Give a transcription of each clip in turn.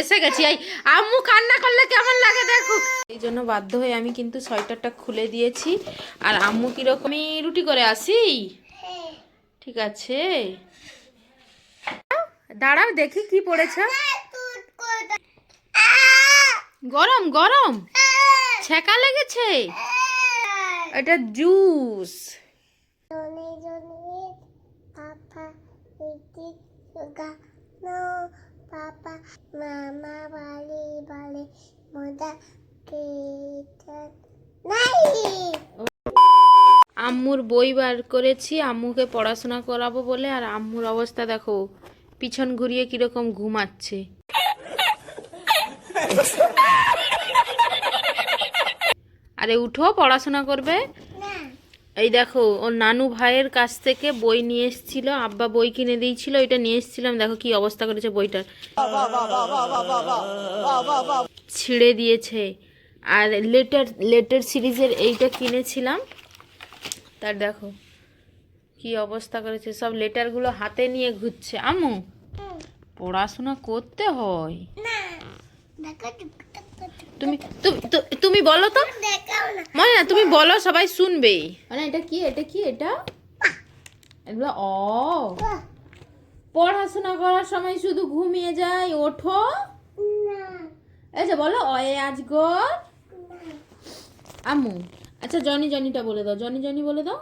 এসে গেছি। এই আম্মু কান্না করলে কেমন লাগে দেখো। এই জন্য বাধ্য হয়ে আমি কিন্তু সোয়েটারটা খুলে দিয়েছি। আর আম্মু কীরকম আমি রুটি করে আসি? ঠিক আছে। দাঁড়াও দেখি কি পড়েছে। গরম গরম। ছেঁকা লেগেছে। এটা juice. Johnny, Bali, Bali, Moda, আম্মুর বই বার করেছি আম্মুকে পড়াশোনা করাবো বলে আর আম্মুর অবস্থা দেখো পিছন ঘুরিয়ে কীরকম ঘুমাচ্ছে। আরে উঠো পড়াশোনা করবে। এই দেখো ওর নানু ভাইয়ের কাছ থেকে বই নিয়ে এসেছিল আব্বা বই কিনে দিয়েছিল এটা নিয়ে এসেছিলাম দেখো কি অবস্থা করেছে বইটার। ছিঁড়ে দিয়েছে। আর লেটার লেটার সিরিজের এইটা কিনেছিলাম। তার দেখো কি অবস্থা করেছে। সব লেটারগুলো হাতে নিয়ে ঘুরছে। আমু পড়াশোনা করতে হয়। তুমি তুমি বলো তো। মানে না তুমি বলো, সবাই শুনবে মানে এটা কি? এটা কি এটা? এগুলো অ। পড়াশোনা করার সময় শুধু ঘুমিয়ে যায়, ওঠো। যে বলো অয়ে আজগর আমু আচ্ছা জনি, জনিটা বলে দাও, জনি জনি বলে দাও।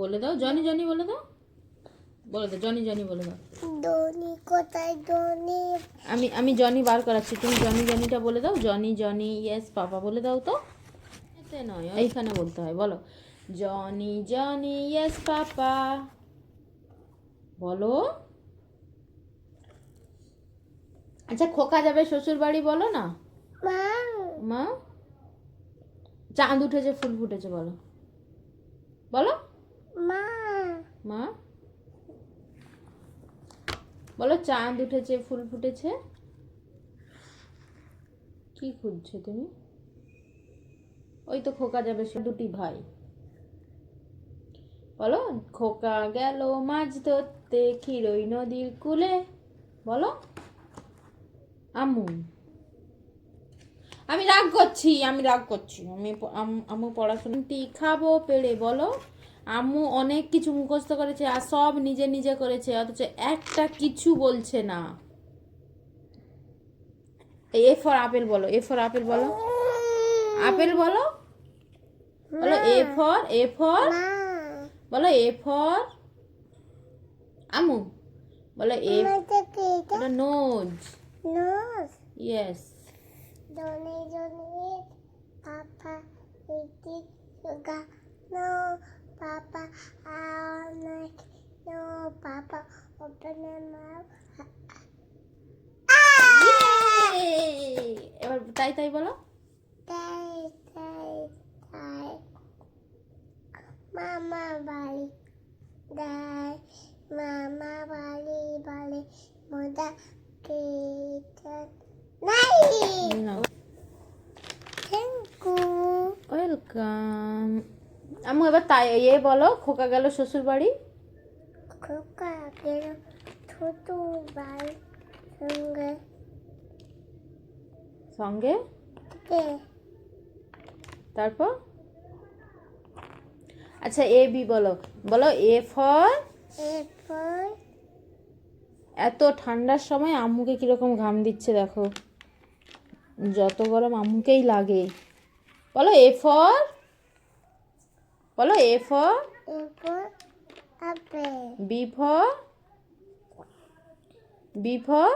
বলে দাও, জনি জনি বলে দাও। বলে দাও জনি জনি বলে দাও। ধনী কোথায় ধনী? আমি আমি জনি বার করাচ্ছি তুমি জনি জনিটা বলে দাও জনি জনি ইয়েস পাপা বলে দাও তো। এতে নয় এইখানে বলতে হয় বলো। Johnny Johnny yes papa. বলো। আচ্ছা খোকা যাবে শ্বশুর বাড়ি বলো না? মা। মা? চাঁদ উঠেছে ফুল ফুটেছে বলো। বলো। মা। মা? বলো, চাঁদ উঠেছে, ফুল ফুটেছে। কি খুঁজছো তুমি? ওই তো খোকা যাবে, সে দুটি ভাই। বলো, খোকা গেল মাছ ধরতে, ক্ষীরই নদীর কূলে। বলো, আম্মু। আমি রাগ করছি, আমি রাগ করছি। আমি আম- আম্মু পড়াশোনাটি খাব পেড়ে, বলো। আম্মু অনেক কিছু মুখস্থ করেছে আর সব নিজে নিজে করেছে অথচ একটা কিছু বলছে না। এ ফর আপেল বলো এ ফর আপেল বলো। আপেল বলো? বলো এ ফর এ ফর বলো এ ফর আমু বলো এ বলো নোজ ইয়েস ধনী ধনী পাপা নো। পাপা অনেক নো পাপা ওপেন মাউথ এবার তাই তাই বলো। তাই তাই তাই। মামা বাড়ি। দাই মামা বাড়ি বাড়ি মোদা কিচেন নাই! থ্যাংক ইউ ওয়েলকাম আমু এবার তাই এ বলো খোকা গেল শ্বশুর বাড়ি খোকা গেল ছোট ভাই সঙ্গে? সঙ্গে তারপর? আচ্ছা এ বি বলো। বলো এ ফর? এরপর এত ঠান্ডার সময় আম্মুকে কীরকম ঘাম দিচ্ছে দেখো। যত গরম আম্মুকেই লাগে। বলো এ ফর? বলো A for B for B for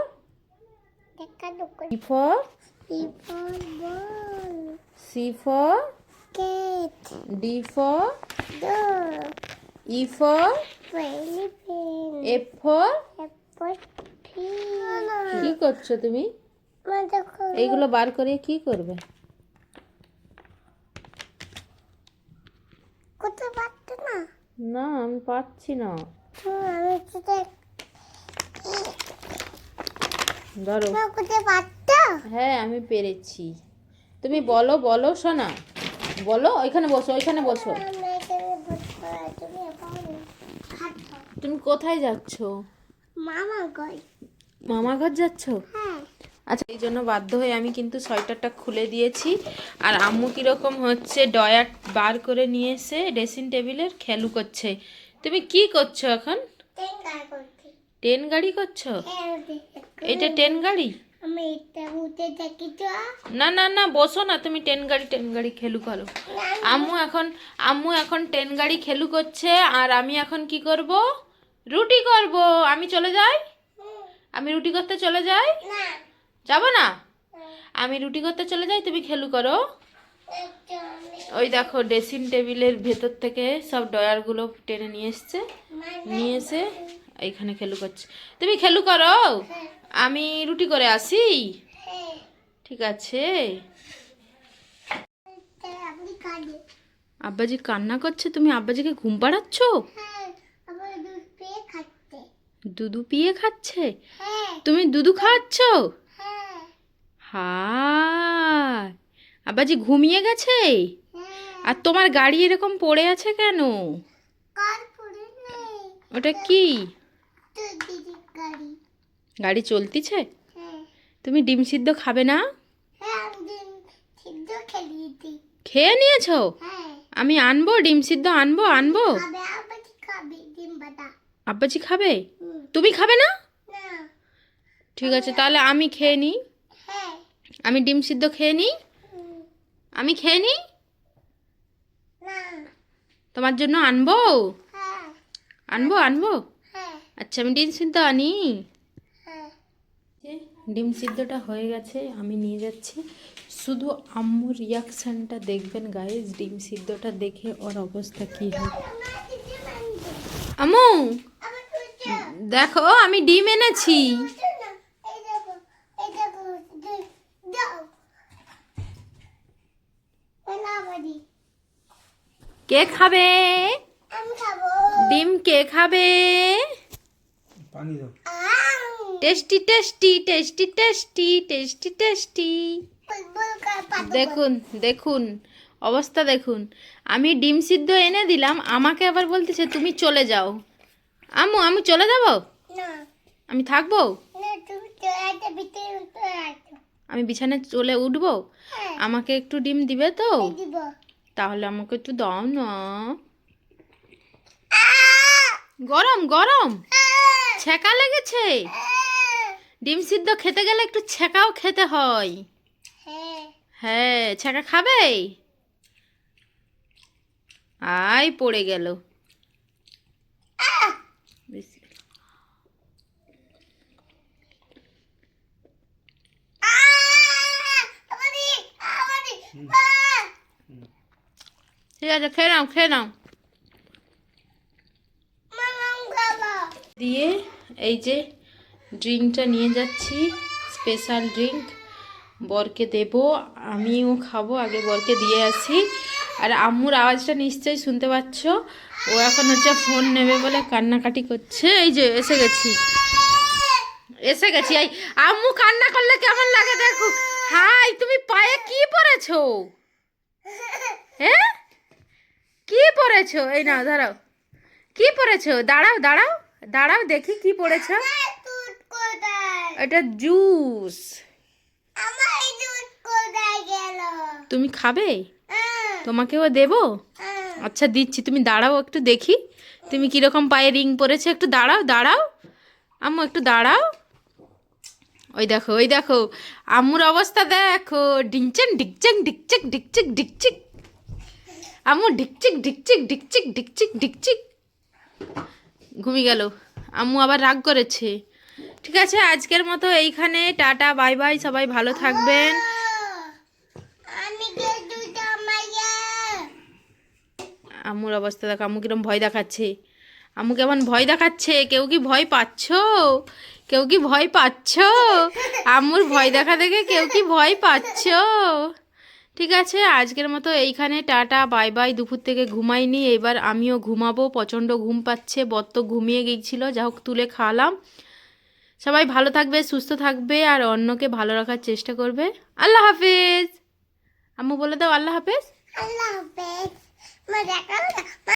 দেখা দোকান B for C for D for দো E for Philippine F for কি করছ তুমি? এইগুলো বার করে কি করবে? কোথাও পারতো না। না আমি পাচ্ছি না। আমি ধরো। হ্যাঁ আমি পেরেছি। তুমি বলো বলো শোনা বলো ওইখানে বসো ওইখানে বসো। তুমি কোথায় যাচ্ছো? মামা গই মামা ঘর যাচ্ছ? হ্যাঁ। আচ্ছা এই জন্য বাধ্য হয়ে আমি কিন্তু সোয়েটারটা খুলে দিয়েছি। আর আম্মু কীরকম হচ্ছে ডয়ার বার করে নিয়ে এসে ড্রেসিং টেবিলের খেলু করছে। তুমি কি করছ এখন? ট্রেন গাড়ি করছি। হ্যাঁ এটা ট্রেন গাড়ি? না না না বসো না তুমি ট্রেন গাড়ি ট্রেন গাড়ি খেলু করো। আম্মু এখন আম্মু এখন ট্রেন গাড়ি খেলু করছে আর আমি এখন কি করব? রুটি করব। আমি চলে যাই? আমি রুটি করতে চলে যাই? না। যাব না? আমি রুটি করতে চলে যাই তুমি খেলু করো। ওই দেখো ড্রেসিং টেবিলের ভেতর থেকে সব ডয়ারগুলো টেনে নিয়ে এসছে। মানে নিয়ে এসে এইখানে খেলু করছে। তুমি খেলু করো? হ্যাঁ। আমি রুটি করে আসি? হ্যাঁ। ঠিক আছে। খালি আব্বাজি কান্না করছে তুমি আব্বাজিকে ঘুম পাড়াচ্ছ? হ্যাঁ দুধ পেয়ে খাচ্ছে। হ্যাঁ। তুমি দুধু খাওয়াচ্ছ? হ্যাঁ হায় আব্বাজি ঘুমিয়ে গেছে? হ্যাঁ। আর তোমার গাড়ি এরকম পড়ে আছে কেন? ওটা কি? গাড়ি। চলতিছে? হ্যাঁ। তুমি ডিম সিদ্ধ খাবে না? হ্যাঁ খেয়ে নিয়েছো? আমি আনব ডিম সিদ্ধ আনব আনব? আব্বাজি খাবে তুমি খাবে না? ঠিক আছে তাহলে আমি খেয়ে নিই। আমি ডিম সিদ্ধ খেয়ে নিই? আমি খেয়ে নিই? তোমার জন্য আনব? আনব আনব? আচ্ছা আমি ডিম সিদ্ধ আনি। ডিম সিদ্ধটা হয়ে গেছে, আমি নিয়ে যাচ্ছি। শুধু আম্মুর রিয়াকশানটা দেখবেন গাইজ ডিম সিদ্ধটা দেখে ওর অবস্থা কি হয়। আম্মু, দেখো, আমি ডিম এনেছি তুলছে না এই দেখো এই দেখো দে- দাও এলা বাড়ি কে খাবে? ডিম কে খাবে? পানি দাও। আম। Tasty tasty tasty tasty tasty tasty. দেখুন দেখুন অবস্থা দেখুন। আমি ডিম সিদ্ধ এনে দিলাম আমাকে আবার বলতেছে তুমি চলে যাও। আম্মু আমি চলে যাব? আমি থাকব? আমি বিছানায় চলে উঠবো? হ্যাঁ। আমাকে একটু ডিম দিবে তো? তাহলে আমাকে একটু দাও না। গরম গরম! ছেঁকা লেগেছে? ডিম সিদ্ধ খেতে গেলে একটু ছেঁকাও খেতে হয়। হ্যাঁ। হ্যাঁ ছেঁকা খাবে? আয় পড়ে গেল। ঠিক আছে, খেয়ে নাও খেয়ে নাও। দিয়ে এই যে ড্রিঙ্কটা নিয়ে যাচ্ছি, স্পেশাল ড্রিঙ্ক। বরকে দেব, আমিও খাব, আগে বরকে দিয়ে আসি। আর আম্মুর আওয়াজটা নিশ্চয়ই শুনতে পাচ্ছ। ও এখন হচ্ছে ফোন নেবে বলে কান্নাকাটি করছে। এই যে, এসে গেছি। এসে গেছি। এই আম্মু কান্না করলে কেমন লাগে দেখো। হাই, তুমি পায়ে কি পরেছো? হ্যাঁ? কি পরেছো এই নাও দাঁড়াও কি পরেছো দাঁড়াও দাঁড়াও দাঁড়াও, দেখি কি পড়েছো? এটা জুস? তুমি খাবে? তোমাকেও দেবো! আচ্ছা দিচ্ছি। তুমি দাঁড়াও একটু দেখি। তুমি কীরকম পায়ে রিং পরেছো? একটু দাঁড়াও দাঁড়াও। আম্মু, একটু দাঁড়াও। ওই দেখো ওই দেখো। আম্মুর অবস্থা দেখো। ডিংচেন ডিকচেক ডিকচেক ডিকচিক ডিকচিক আম্মু ডিকচিক ডিকচিক ডিকচিক ডিকচিক ঢিকচিক। ঘুমিয়ে গেল। আম্মু আবার রাগ করেছে। ঠিক আছে আজকের মতো এইখানে টাটা বাই বাই সবাই ভালো থাকবেন। আম্মুর অবস্থা দেখো আম্মু কিরম ভয় দেখাচ্ছে। আম্মু কেমন ভয় দেখাচ্ছে? কেউ কি ভয় পাচ্ছ? কেউ কি ভয় পাচ্ছ? আম্মুর ভয় দেখা দেখে কেউ কি ভয় পাচ্ছ? ঠিক আছে, আজকের মতো এইখানে, টাটা, বাই বাই, দুপুর থেকে ঘুমাইনি, এবার আমিও ঘুমাবো, প্রচণ্ড ঘুম পাচ্ছে বত্ত ঘুমিয়ে গিয়েছিল যা হোক তুলে খাওয়ালাম। সবাই ভালো থাকবে, সুস্থ থাকবে, আর অন্যকে ভালো রাখার চেষ্টা করবে। আল্লাহ হাফেজ! আম্মু বলে দাও, আল্লাহ হাফেজ! আল্লাহ হাফেজ!